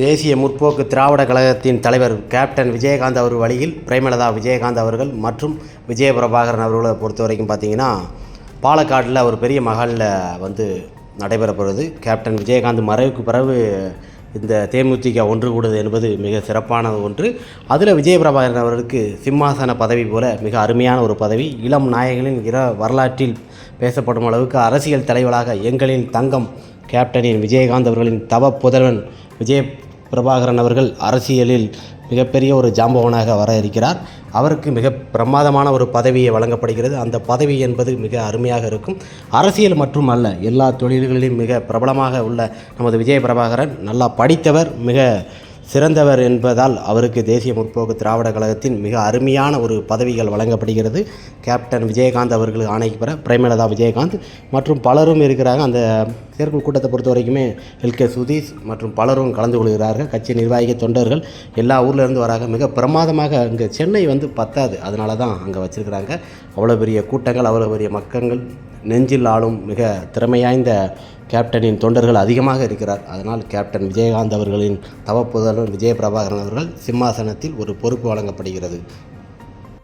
தேசிய முற்போக்கு திராவிட கழகத்தின் தலைவர் கேப்டன் விஜயகாந்த் அவர் வழியில் பிரேமலதா விஜயகாந்த் அவர்கள் மற்றும் விஜயபிரபாகரன் அவர்களை பொறுத்த வரைக்கும் பார்த்தீங்கன்னா பாலக்காட்டில் ஒரு பெரிய மகளில் வந்து நடைபெற போகிறது கேப்டன் விஜயகாந்த் மறைவுக்கு பிறகு இந்த தேமுதிக ஒன்று கூடுது என்பது மிக சிறப்பான ஒன்று. அதில் விஜயபிரபாகரன் அவருக்கு அவர்களுக்கு சிம்மாசன பதவி போல மிக அருமையான ஒரு பதவி. இளம் நாயகனின் இர வரலாற்றில் பேசப்படும் அளவுக்கு அரசியல் தலைவராக எங்களின் தங்கம் கேப்டனின் விஜயகாந்த் அவர்களின் தவ புதல்வன் விஜய பிரபாகரன் அவர்கள் அரசியலில் மிகப்பெரிய ஒரு ஜாம்பவனாக வர இருக்கிறார் அவருக்கு மிக பிரமாதமான ஒரு பதவியை வழங்கப்படுகிறது. அந்த பதவி என்பது மிக அருமையாக இருக்கும். அரசியல் மற்றும் அல்ல எல்லா தொழில்களிலும் மிக பிரபலமாக உள்ள நமது விஜய பிரபாகரன் நல்லா படித்தவர் மிக சிறந்தவர் என்பதால் அவருக்கு தேசிய முற்போக்கு திராவிட கழகத்தின் மிக அருமையான ஒரு பதவிகள் வழங்கப்படுகிறது. கேப்டன் விஜயகாந்த் அவர்கள் ஆணைக்கு பெற பிரேமலதா விஜயகாந்த் மற்றும் பலரும் இருக்கிறாங்க. அந்த செயற்குழு கூட்டத்தை பொறுத்த வரைக்குமே எல்கே சுதீஷ் மற்றும் பலரும் கலந்து கொள்கிறார்கள். கட்சி நிர்வாகிகள் தொண்டர்கள் எல்லா ஊர்லேருந்து வராங்க. மிக பிரமாதமாக இங்கே சென்னை வந்து பத்தாது. அதனால தான் அங்கே வச்சுருக்கிறாங்க. அவ்வளோ பெரிய கூட்டங்கள் அவ்வளோ பெரிய மக்கள் நெஞ்சில் ஆளும் மிக திறமையாய்ந்த கேப்டனின் தொண்டர்கள் அதிகமாக இருக்கிறார். அதனால் கேப்டன் விஜயகாந்த் அவர்களின் தவப்புதல்வர் விஜயபிரபாகரன் அவர்கள் சிம்மாசனத்தில் ஒரு பொறுப்பு வழங்கப்படுகிறது.